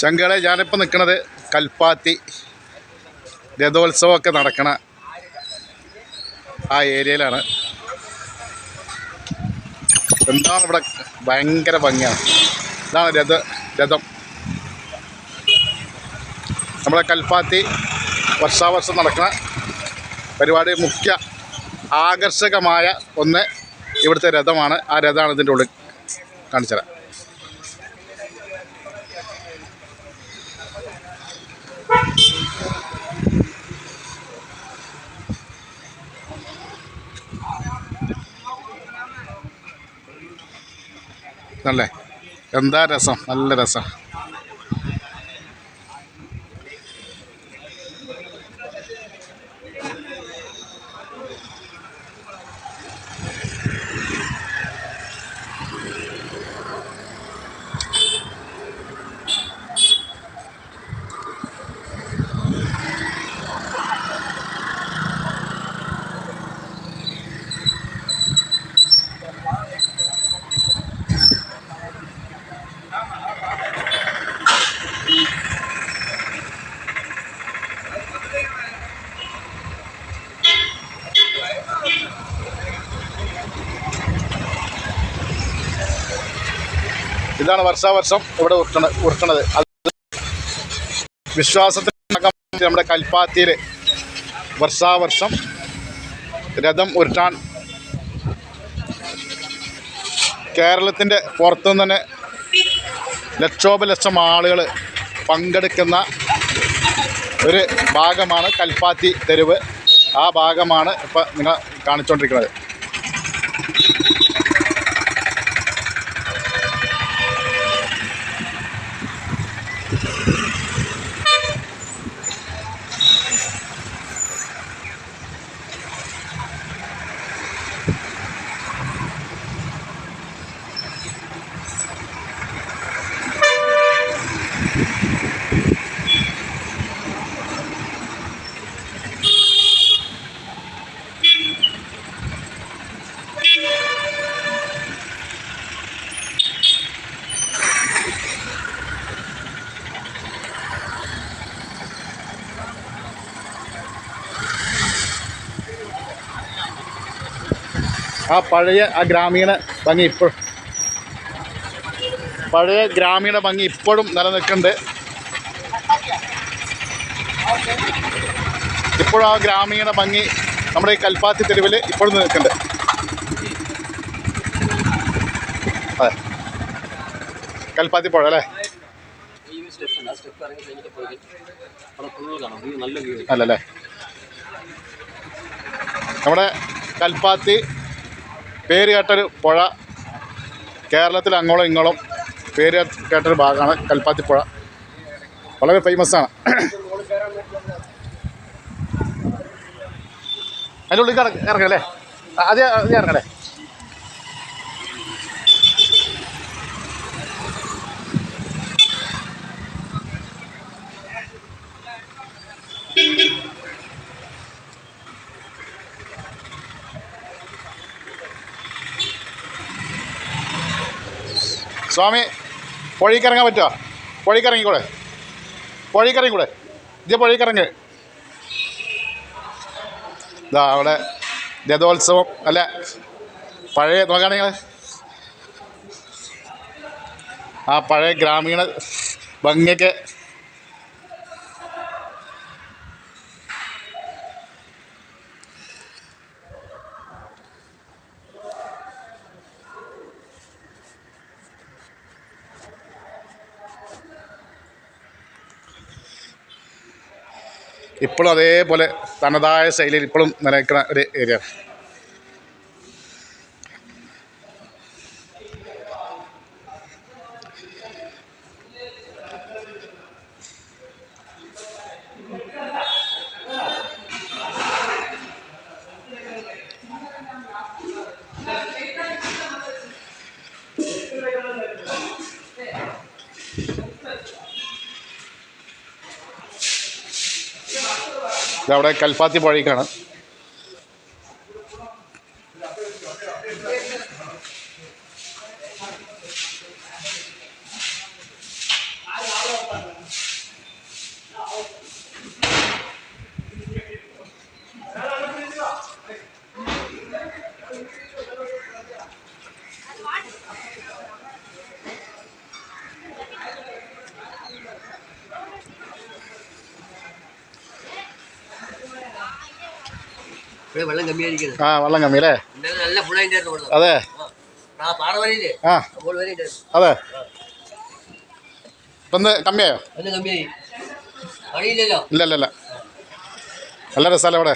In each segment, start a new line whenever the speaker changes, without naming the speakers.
ചങ്കളെ ഞാനിപ്പോൾ നിൽക്കുന്നത് കൽപ്പാത്തി. രഥോത്സവമൊക്കെ നടക്കണ ആ ഏരിയയിലാണ്. എന്താണ് ഇവിടെ ഭയങ്കര ഭംഗിയാണ്. ഇതാണ് രഥ രഥം. നമ്മളെ കൽപ്പാത്തി വർഷാവർഷം നടക്കുന്ന പരിപാടി മുഖ്യ ആകർഷകമായ ഒന്ന് ഇവിടുത്തെ രഥമാണ്. ആ രഥമാണ് ഇതിന്റെ ഉള്ളിൽ കാണിച്ചത് നല്ലേ എന്താ രസം? നല്ല രസം. ഇതാണ് വർഷാവർഷം ഇവിടെ ഉരുട്ടണ ഉരുട്ടണത്. നമ്മുടെ കൽപ്പാത്തിയിൽ വർഷാവർഷം രഥം ഉരുട്ടാൻ കേരളത്തിന്റെ പുറത്തുനിന്ന് തന്നെ ലക്ഷോപലക്ഷം ആളുകൾ പങ്കെടുക്കുന്ന ഒരു ഭാഗമാണ് കൽപ്പാത്തി തെരുവ്. ആ ഭാഗമാണ് ഇപ്പം നിങ്ങൾ കാണിച്ചുകൊണ്ടിരിക്കുന്നത് ആ പഴയ ആ ഗ്രാമീണ ഭംഗി ഇപ്പോഴും പഴയ ഗ്രാമീണ ഭംഗി ഇപ്പോഴും നിലനിൽക്കുന്നുണ്ട്. ഇപ്പോഴും ആ ഗ്രാമീണ ഭംഗി നമ്മുടെ ഈ കൽപ്പാത്തി തെരുവിൽ ഇപ്പോഴും നിൽക്കുന്നുണ്ട് അതെ. കൽപ്പാത്തി പുഴ അല്ലേ? അല്ലല്ലേ? നമ്മുടെ കൽപ്പാത്തി പേര് കേട്ടൊരു പുഴ. കേരളത്തിൽ അങ്ങോളം ഇങ്ങോളം പേര് കേട്ടൊരു ഭാഗമാണ് കൽപ്പാത്തിപ്പുഴ വളരെ ഫേമസ് ആണ്. അതിന്റെ ഉള്ളിൽ ഇറങ്ങ ഇറങ്ങല്ലേ അതേ അതേ ഇറങ്ങല്ലേ സ്വാമി പുഴയ്ക്ക് ഇറങ്ങാൻ പറ്റുമോ പുഴയ്ക്ക് ഇറങ്ങിക്കൂടെ പുഴയ്ക്ക് ഇറങ്ങിക്കൂടെ ഇതേ പുഴയ്ക്ക് ഇറങ്ങ് ഇതാ അവിടെ രഥോത്സവം അല്ല? പഴയ നോക്കുകയാണെങ്കിൽ ആ പഴയ ഗ്രാമീണ ഭംഗിയൊക്കെ ഇപ്പോഴും അതേപോലെ തനതായ ശൈലിയിൽ ഇപ്പോഴും നിലനിൽക്കുന്ന ഒരു ഏരിയ ഇതവിടെ കൽപ്പാത്തി പുഴയ്ക്കാണ് ആ വള്ളം കമ്മി അല്ലേ? അതെ.
ആ
അതെ. ഇപ്പം കമ്മിയായോ
ഇല്ലല്ലോ
ഇല്ല നല്ല രസമല്ലേ ഇവിടെ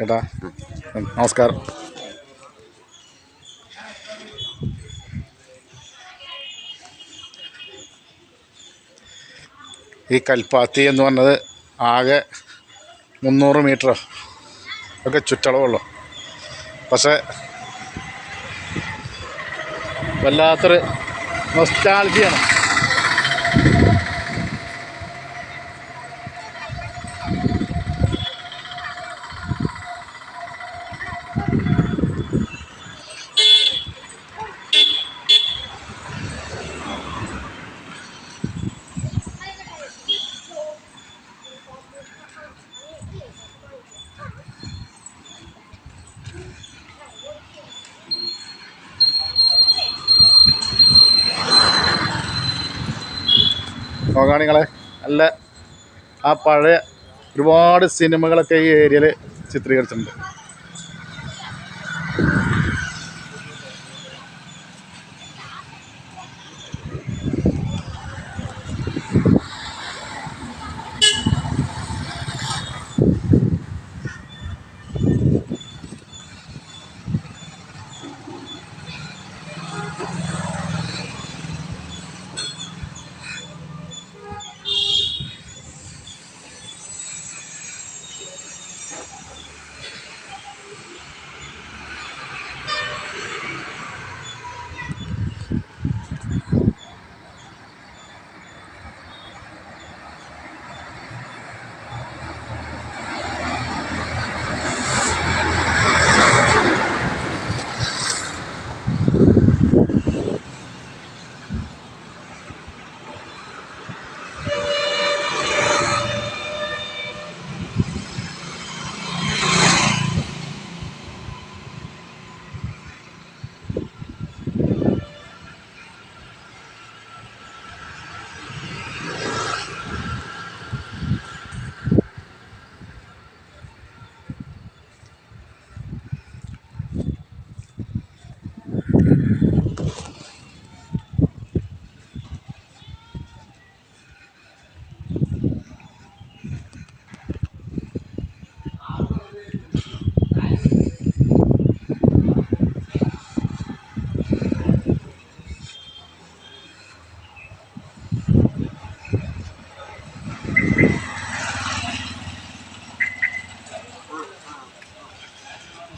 ചേട്ടാ ഉം, നമസ്കാരം. ഈ കൽപ്പാത്തി എന്ന് പറഞ്ഞത് ആകെ മുന്നൂറ് മീറ്റർ ഒക്കെ ചുറ്റളവുള്ളൂ. പക്ഷേ വല്ലാത്തൊരു നൊസ്റ്റാൾജിയാണ് നോക്കുകയാണിങ്ങളെ നല്ല ആ പഴയ ഒരുപാട് സിനിമകളൊക്കെ ഈ ഏരിയയിൽ ചിത്രീകരിച്ചിട്ടുണ്ട്.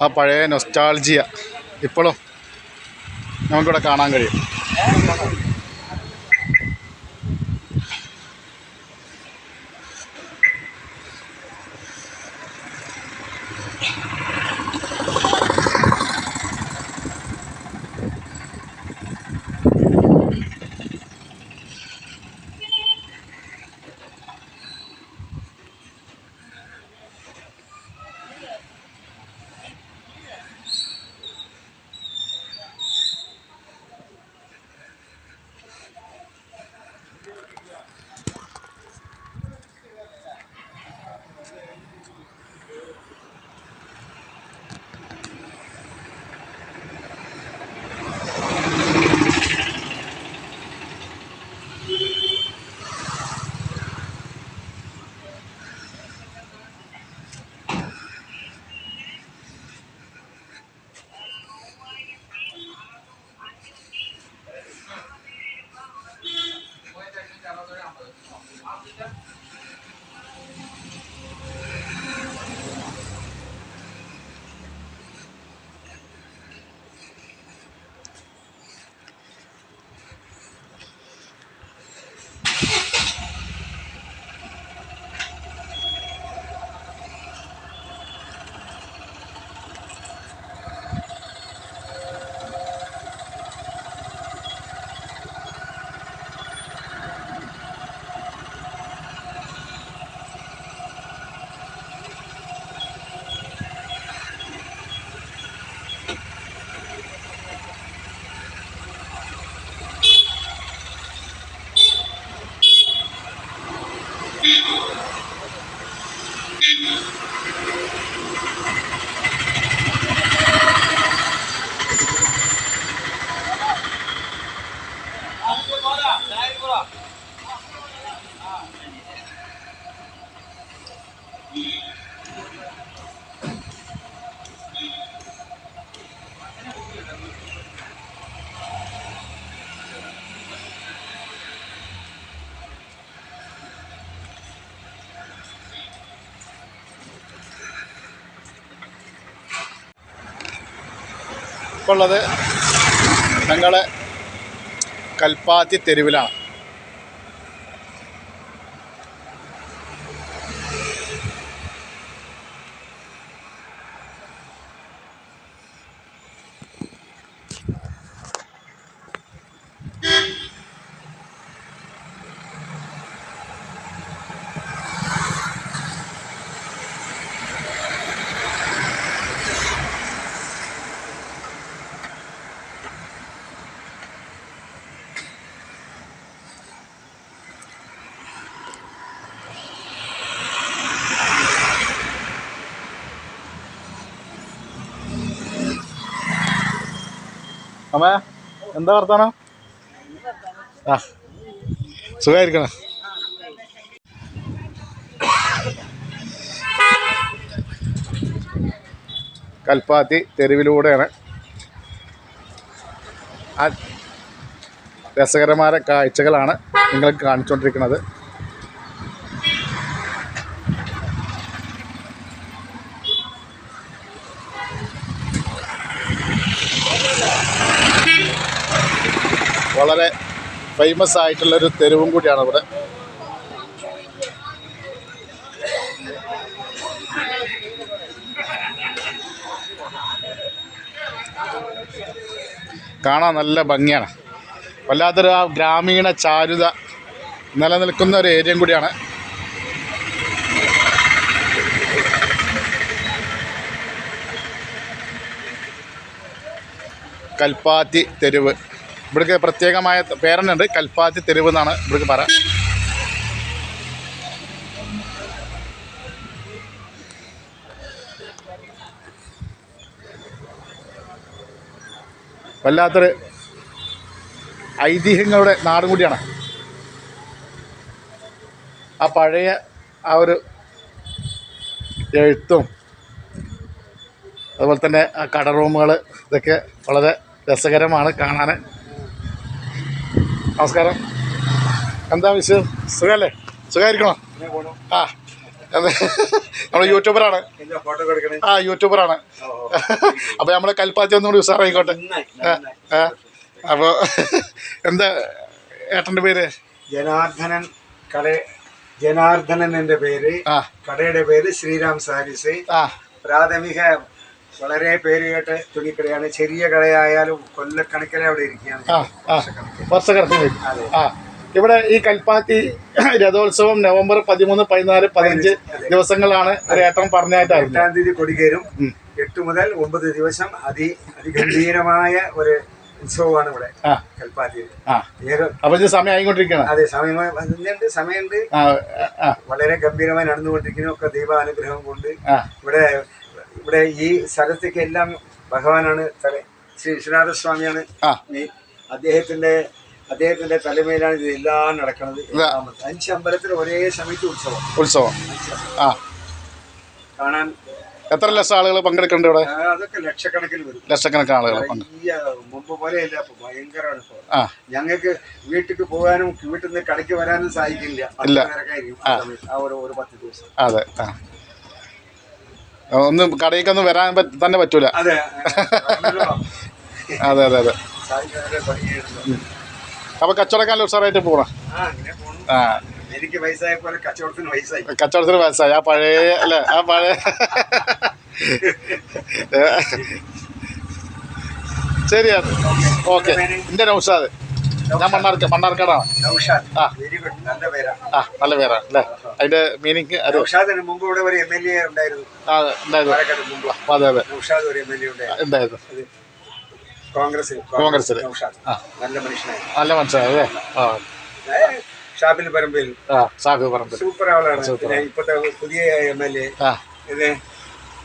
ആ പഴയ നൊസ്റ്റാൾജിയ ഇപ്പോഴും നമുക്കിവിടെ കാണാൻ കഴിയും. ഇപ്പോഴുള്ളത് ഞങ്ങൾ കൽപ്പാത്തി തെരുവിലാണ്. അമ്മ എന്താ വർത്താനം? ആ സുഖമായിരിക്കണം കൽപ്പാത്തി തെരുവിലൂടെയാണ്. ആ രസകരമായ കാഴ്ചകളാണ് നിങ്ങൾക്ക് കാണിച്ചുകൊണ്ടിരിക്കുന്നത്. വളരെ ഫേമസ് ആയിട്ടുള്ളൊരു തെരുവും കൂടിയാണ് ഇവിടെ. കാണാൻ നല്ല ഭംഗിയാണ്. വല്ലാത്തൊരു ആ ഗ്രാമീണ ചാരുത നിലനിൽക്കുന്ന ഒരു ഏരിയയും കൂടിയാണ്. കൽപ്പാത്തി തെരുവ്. ഇവിടേക്ക് പ്രത്യേകമായ പേരനുണ്ട്. കൽപ്പാത്തി തെരുവ് എന്നാണ് ഇവിടേക്ക് പറ. വല്ലാത്തൊരു ഐതിഹ്യങ്ങളുടെ നാടും കൂടിയാണ്. ആ പഴയ ആ ഒരു എഴുത്തും അതുപോലെ തന്നെ ആ കടറൂമുകൾ ഇതൊക്കെ വളരെ രസകരമാണ് കാണാൻ നമസ്കാരം. എന്താ വിഷയം? സുഖമല്ലേ സുഖമായിരിക്കണോ ആ നമ്മൾ യൂട്യൂബറാണ്. ആ യൂട്യൂബറാണ്. അപ്പോൾ നമ്മൾ കൽപ്പാത്തി ഒന്നും കൂടി ഉഷാറായിക്കോട്ടെ. അപ്പോൾ എന്താ ഏട്ടന്റെ പേര്?
ജനാർദ്ദനൻ കട ജനാർദ്ദനൻ എന്റെ പേര്. കടയുടെ പേര് ശ്രീരാം സാരീസ്. പ്രാഥമിക വളരെ പേര് കേട്ട് തുണിക്കടയാണ്. ചെറിയ കടയായാലും കൊല്ലക്കണക്കിന് അവിടെ ഇരിക്കുകയാണ്.
വർഷക്കണക്കിന്. ഇവിടെ ഈ കൽപ്പാത്തി രഥോത്സവം നവംബർ പതിമൂന്ന് പതിനാല് പതിനഞ്ച് ദിവസങ്ങളാണ് ഒരേട്ടം പറഞ്ഞായിട്ടായിരുന്നു
എട്ടാം തീയതി
കൊടികേരും.
എട്ട് മുതൽ ഒമ്പത് ദിവസം അതി അതിഗംഭീരമായ ഒരു ഉത്സവമാണ് ഇവിടെ
കൽപ്പാത്തി
കൽപ്പാത്തിയിൽ.
സമയം ആയിക്കൊണ്ടിരിക്കുകയാണ്.
അതെ സമയം സമയമുണ്ട്. വളരെ ഗംഭീരമായി നടന്നുകൊണ്ടിരിക്കുന്നു. ഒക്കെ ദൈവാനുഗ്രഹം കൊണ്ട് ഇവിടെ ഇവിടെ ഈ സ്ഥലത്തേക്ക് എല്ലാം ഭഗവാനാണ് തല- ശ്രീ വിശ്വനാഥ സ്വാമിയാണ്
ആ.
ഈ അദ്ദേഹത്തിന്റെ അദ്ദേഹത്തിന്റെ തലമേലാണ് ഇതെല്ലാം നടക്കുന്നത്. അഞ്ച് അമ്പലത്തിൽ ഒരേ സമയത്ത് ഉത്സവം.
ഉത്സവം. ആ.
കാണാൻ
എത്ര ലക്ഷം ആളുകൾ പങ്കെടുക്കുന്നുണ്ട് ഇവിടെ?
അതൊക്കെ ലക്ഷക്കണക്കിന് വരും.
ലക്ഷക്കണക്കിന് ആളുകൾ
മുമ്പ് പോലെയല്ല ഭയങ്കരമാണ് ഇപ്പൊ.
ആ.
ഞങ്ങൾക്ക് വീട്ടിൽ പോകാനും വീട്ടിൽ നിന്ന് കടയ്ക്ക് വരാനും സാധിക്കില്ല. ആ ഒരു ഒരു പത്ത് ദിവസം.
അതെ ആ. ഒന്നും കടയിലേക്കൊന്നും വരാൻ തന്നെ പറ്റൂല.
അതെ.
അതെ അതെ
പണിയെടുക്കുന്നു.
പോണ ഉഷാറായിട്ട്
ആ പോണു. എനിക്ക് വയസ്സായ പോലെ കച്ചവടത്തിന് വയസ്സായി.
കച്ചവടത്തിന് വയസ്സായി. ആ പഴയ അല്ലെ ആ പഴയ ശരിയാ. ഓക്കെ. എന്റെ നൗഷാദ് ഞാൻ മണ്ണാർക്ക മണ്ണാർക്കാടാണ് ആ.
Very good. നല്ല പേരാ.
ആ നല്ല പേരാണ് അല്ലേ? അതിന്റെ മീനിങ് അത്
നൗഷാദിന് മുമ്പ് ഇവിടെ ഒരു എം എൽ എ ഉണ്ടായിരുന്നു.
ആ ഉണ്ടായിരുന്നു.
പാലക്കാട് മുമ്പ്.
അതെ അതെ.
നൗഷാദ് ഒരു എം എൽ എ ഉണ്ടായിരുന്നു.
ഉണ്ടായിരുന്നു.
കോൺഗ്രസ്
കോൺഗ്രസ്സിൽ.
നൗഷാദ്. നല്ല മനുഷ്യനായി
നല്ല അല്ലേ? ആ.
ഷാബിൽ പറമ്പിൽ.
ആ പറമ്പിൽ.
സൂപ്പർ ആളാണ്. ഇപ്പോഴത്തെ പുതിയ എം എൽ എ. ഇത്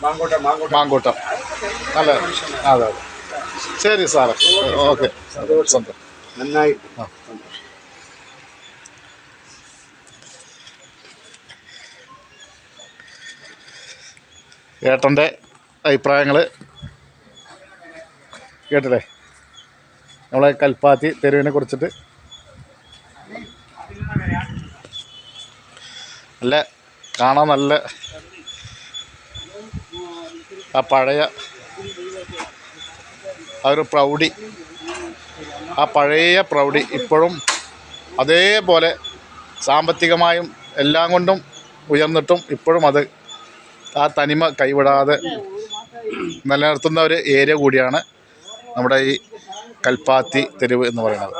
മാങ്കോട്ട മാങ്കോട്ട.
മാങ്കൂട്ടം. നല്ല അതെ അതെ. ശരി സാറേ. ഓക്കെ സന്തോഷം.
നന്നായി.
ആ. ഏട്ടന്റെ അഭിപ്രായങ്ങൾ കേട്ടില്ലേ? നമ്മളെ കൽപ്പാത്തി തെരുവിനെ കുറിച്ചിട്ട്. നല്ല കാണാൻ നല്ല ആ പഴയ ആ ഒരു പ്രൗഢി ആ പഴയ പ്രൗഢി ഇപ്പോഴും അതേപോലെ സാമ്പത്തികമായും എല്ലാം കൊണ്ടും ഉയർന്നിട്ടും ഇപ്പോഴും അത് ആ തനിമ കൈവിടാതെ നിലനിർത്തുന്ന ഒരു ഏരിയ കൂടിയാണ് നമ്മുടെ ഈ കൽപ്പാത്തി തെരുവ് എന്ന് പറയുന്നത്.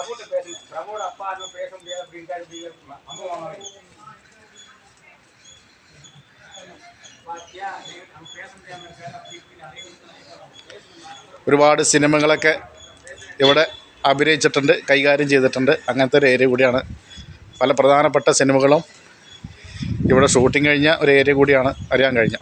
ഒരുപാട് സിനിമകളൊക്കെ ഇവിടെ അഭിനയിച്ചിട്ടുണ്ട് കൈകാര്യം ചെയ്തിട്ടുണ്ട്. അങ്ങനത്തെ ഒരു ഏരിയ കൂടിയാണ്. പല പ്രധാനപ്പെട്ട സിനിമകളും ഇവിടെ ഷൂട്ടിംഗ് കഴിഞ്ഞ ഒരു ഏരിയ കൂടിയാണ് അറിയാൻ കഴിഞ്ഞ.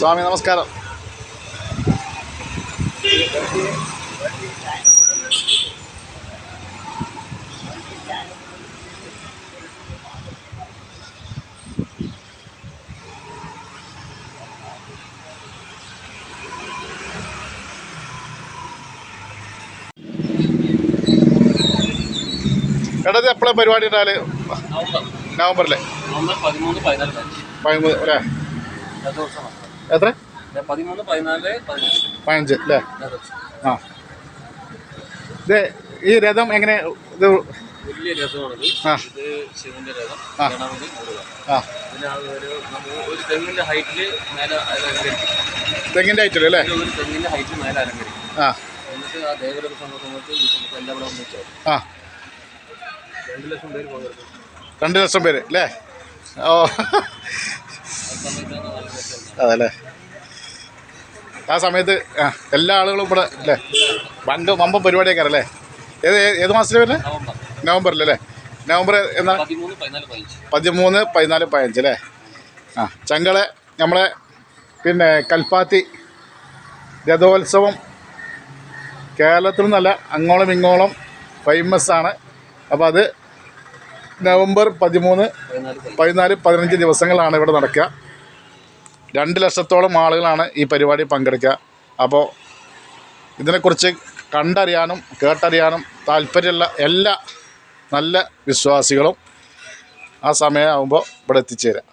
സ്വാമി നമസ്കാരം. എടാ എപ്പോഴും എപ്പോഴാണ് പരിപാടി
ഉണ്ടാൽ
നവംബറിലെ.
പതിമൂന്ന് പതിനാല്. പതിനഞ്ച്
പതിമൂന്ന് അല്ലേ? എത്ര?
പതിമൂന്ന് പതിനാല് പതിനഞ്ച്.
അല്ലേ? ആ. ഇത് ഈ രഥം എങ്ങനെ ഇത്
വലിയ രഥമാണിത്.
ആ.
ഇത് ശിവന്റെ രഥം
ആ.
ഗണപതി
ആ.
ഒരു ഒരു തെങ്ങിന്റെ ഹൈറ്റിൽ മേലെ അലങ്കരിക്കും.
തെങ്ങിന്റെ ഹൈറ്റിൽ അല്ലേ?
ഒരു തെങ്ങിന്റെ ഹൈറ്റിൽ മേലെ അലങ്കരിക്കും.
ആ.
എന്നിട്ട് ആ ദേവരഥ സമയത്ത് ഈ സമയത്ത് എല്ലാം കൂടെ ഒന്നിച്ചാൽ
ആ.
രണ്ട് ലക്ഷം പേര് പങ്കെടുക്കും
രണ്ട് ലക്ഷം പേര് അല്ലേ? ഓ
ആ സമയത്താണ് നല്ല രസം
അതല്ലേ? ആ സമയത്ത് ആ എല്ലാ ആളുകളും ഇവിടെ അല്ലേ പണ്ട് വമ്പം പരിപാടിയൊക്കെ അല്ലേ ഏത് ഏത് മാസത്തിൽ വരുന്നത്?
നവംബറിൽ
നവംബറിലല്ലേ നവംബർ എന്നാ?
പതിമൂന്ന് പതിനാല് പതിനഞ്ച്.
അല്ലേ? ആ ചങ്കളെ നമ്മളെ പിന്നെ കൽപ്പാത്തി രഥോത്സവം കേരളത്തിൽ നിന്നല്ല അങ്ങോളം ഇങ്ങോളം ഫേമസ് ആണ്. അപ്പോൾ അത് നവംബർ പതിമൂന്ന്
പതിനാല് പതിനഞ്ച്
ദിവസങ്ങളാണ് ഇവിടെ നടക്കുക. രണ്ട് ലക്ഷത്തോളം ആളുകളാണ് ഈ പരിപാടി പങ്കെടുക്കുക. അപ്പോൾ ഇതിനെക്കുറിച്ച് കണ്ടറിയാനും കേട്ടറിയാനും താല്പര്യമുള്ള എല്ലാ നല്ല വിശ്വാസികളും ആ സമയമാകുമ്പോൾ ഇവിടെ എത്തിച്ചേരാം.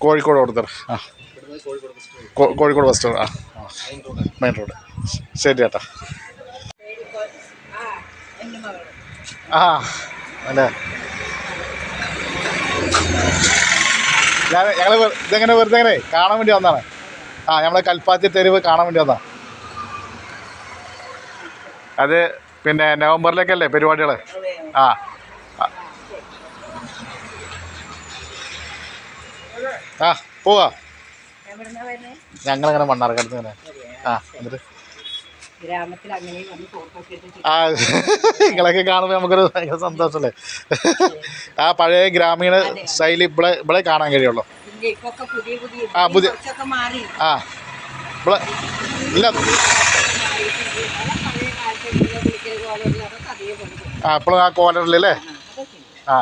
കോഴിക്കോട്
ഓർഡർ. ആ.
കോഴിക്കോട് ബസ്
സ്റ്റാൻഡ് ആ.
Main
road. ശരി ചേട്ടാ. ആ. അല്ലേ? ഞാൻ ഞങ്ങൾ ഇതെങ്ങനെ വെറുതെ എങ്ങനെ കാണാൻ വേണ്ടി വന്നാണ്. ആ നമ്മളെ കൽപ്പാത്തി തെരുവ് കാണാൻ വേണ്ടി വന്നാ. അത് പിന്നെ നവംബറിലേക്കല്ലേ പരിപാടികൾ ആ. ആ. പോവാ. ഞങ്ങളിങ്ങനെ മണ്ണാർക്കടുത്ത് ഇങ്ങനെ. ആ എന്നിട്ട്
ഗ്രാമത്തിൽ അങ്ങനെ വന്ന് ഫോട്ടോ ഒക്കെ എടുത്ത്
ആ നിങ്ങളൊക്കെ കാണുമ്പോൾ നമുക്കൊരു ഭയങ്കര സന്തോഷമല്ലേ ആ പഴയ ഗ്രാമീണ ശൈലി ഇവിടെ ഇവിടെ കാണാൻ കഴിയുള്ളൂ. ആ, പുതിയ- ആ ഇവിടെ ഇല്ല. ആ ഇപ്പോഴും ആ കോലറിലല്ലേ
ആ,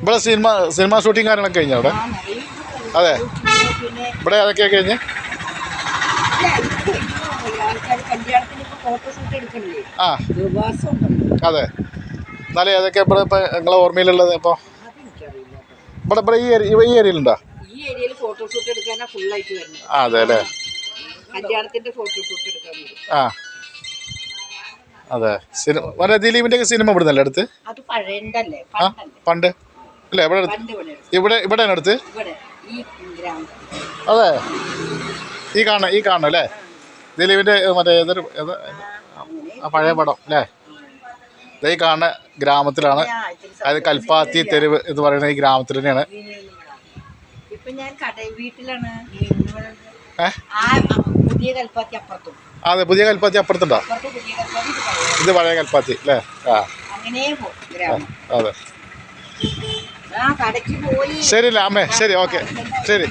ഇവിടെ സിനിമ സിനിമ ഷൂട്ടിങ് കാര്യങ്ങളൊക്കെ കഴിഞ്ഞോ അവിടെ. അതെ. ഇവിടെ അതൊക്കെ കഴിഞ്ഞ്? ആ. അതെ. എന്നാലും ഏതൊക്കെ ഇവിടെ ഇപ്പോൾ നിങ്ങളെ ഓർമ്മയിലുള്ളത് ഇപ്പോൾ ഇവിടെ ഇവിടെ ഈ ഏരിയ ഈ ഏരിയയിലുണ്ടോ? അതെ അല്ലേ? ആ അതെ. സിനിമ മറ്റേ ദിലീപിന്റെ ഒക്കെ സിനിമ ഇവിടെ നിന്നല്ലേ അടുത്ത് ആ പണ്ട്. അല്ലേ ഇവിടെ
ഇവിടെ
ഇവിടെ ഇവിടെയാണ് അടുത്ത് അതെ. ഈ കാണണം ഈ കാണണം അല്ലേ? ദിലീപിന്റെ മറ്റേ ഏതൊരു ഏത് ആ പഴയ പടം അല്ലേ? ഇതേ കാണുന്ന ഗ്രാമത്തിലാണ്. അത് കൽപ്പാത്തി തെരുവ് എന്ന് പറയുന്ന ഈ ഗ്രാമത്തിൽ തന്നെയാണ്.
അതെ പുതിയ കൽപ്പാത്തി അപ്പുറത്തുണ്ടോ?
ഇത്
പഴയ കൽപ്പാത്തി അല്ലേ? ആ. അതെ. ശരി അല്ലേ അമ്മേ? ശരി ഓക്കെ. ശരി.